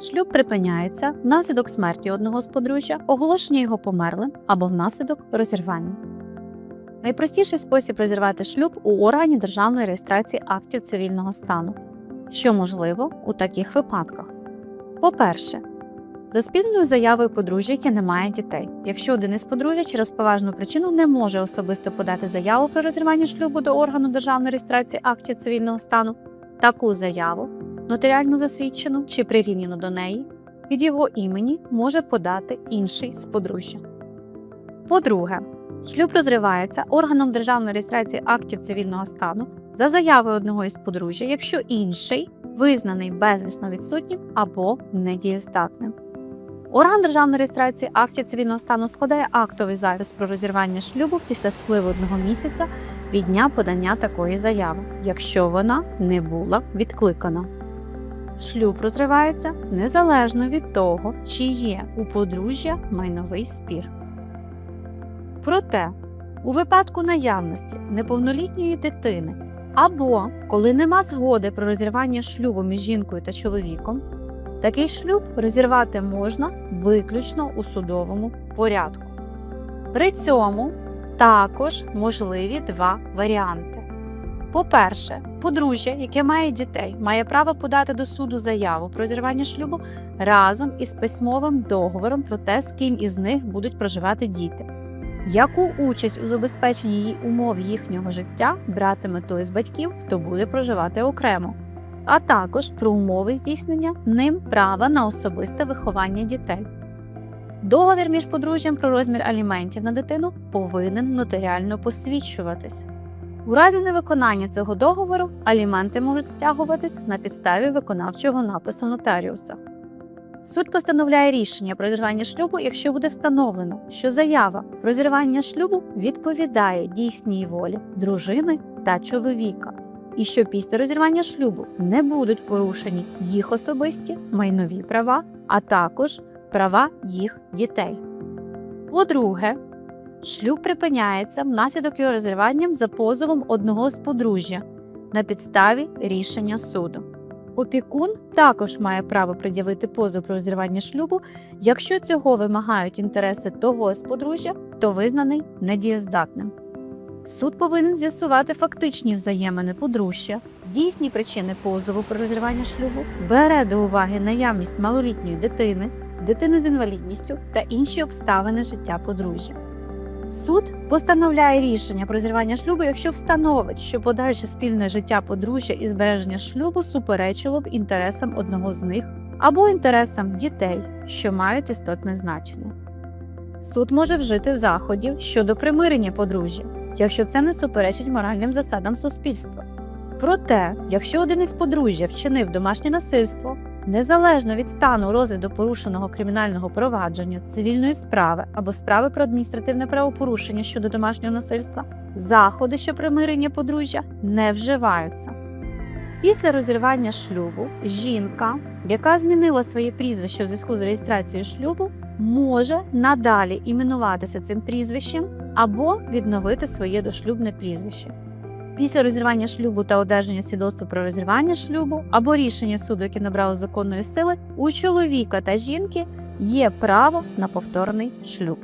шлюб припиняється внаслідок смерті одного з подружжя, оголошення його померлим або внаслідок розірвання. Найпростіший спосіб розірвати шлюб у органі державної реєстрації актів цивільного стану, що можливо у таких випадках. По-перше, за спільною заявою подружжя, яке не має дітей, якщо один із подружжя через поважну причину не може особисто подати заяву про розірвання шлюбу до органу державної реєстрації актів цивільного стану, таку заяву, нотаріально засвідчену чи прирівняну до неї, від його імені може подати інший з подружжя. По-друге, шлюб розривається органом державної реєстрації актів цивільного стану за заявою одного із подружжя, якщо інший визнаний безвісно відсутнім або недієздатним. Орган державної реєстрації актів цивільного стану складає актовий запис про розірвання шлюбу після спливу одного місяця від дня подання такої заяви, якщо вона не була відкликана. Шлюб розривається незалежно від того, чи є у подружжя майновий спір. Проте, у випадку наявності неповнолітньої дитини або коли нема згоди про розірвання шлюбу між жінкою та чоловіком, такий шлюб розірвати можна виключно у судовому порядку. При цьому також можливі два варіанти. По-перше, подружжя, яке має дітей, має право подати до суду заяву про розірвання шлюбу разом із письмовим договором про те, з ким із них будуть проживати діти. Яку участь у забезпеченні її умов їхнього життя братиме той з батьків, хто буде проживати окремо, а також про умови здійснення ним права на особисте виховання дітей. Договір між подружжям про розмір аліментів на дитину повинен нотаріально посвідчуватись. У разі невиконання цього договору аліменти можуть стягуватись на підставі виконавчого напису нотаріуса. Суд постановляє рішення про розірвання шлюбу, якщо буде встановлено, що заява про зірвання шлюбу відповідає дійсній волі дружини та чоловіка, і що після розірвання шлюбу не будуть порушені їх особисті майнові права, а також права їх дітей. По-друге, шлюб припиняється внаслідок його розірванням за позовом одного з подружжя на підставі рішення суду. Опікун також має право пред'явити позов про розірвання шлюбу, якщо цього вимагають інтереси того з подружжя, хто визнаний недієздатним. Суд повинен з'ясувати фактичні взаємини подружжя, дійсні причини позову про розірвання шлюбу, бере до уваги наявність малолітньої дитини, дитини з інвалідністю та інші обставини життя подружжя. Суд постановляє рішення про зірвання шлюбу, якщо встановить, що подальше спільне життя подружжя і збереження шлюбу суперечило б інтересам одного з них або інтересам дітей, що мають істотне значення. Суд може вжити заходів щодо примирення подружжя, якщо це не суперечить моральним засадам суспільства. Проте, якщо один із подружжя вчинив домашнє насильство, Незалежно від стану розгляду порушеного кримінального провадження, цивільної справи або справи про адміністративне правопорушення щодо домашнього насильства, заходи, що примирення подружжя, не вживаються. Після розірвання шлюбу жінка, яка змінила своє прізвище у зв'язку з реєстрацією шлюбу, може надалі іменуватися цим прізвищем або відновити своє дошлюбне прізвище. Після розірвання шлюбу та одержання свідоцтва про розірвання шлюбу або рішення суду, яке набрало законної сили, у чоловіка та жінки є право на повторний шлюб.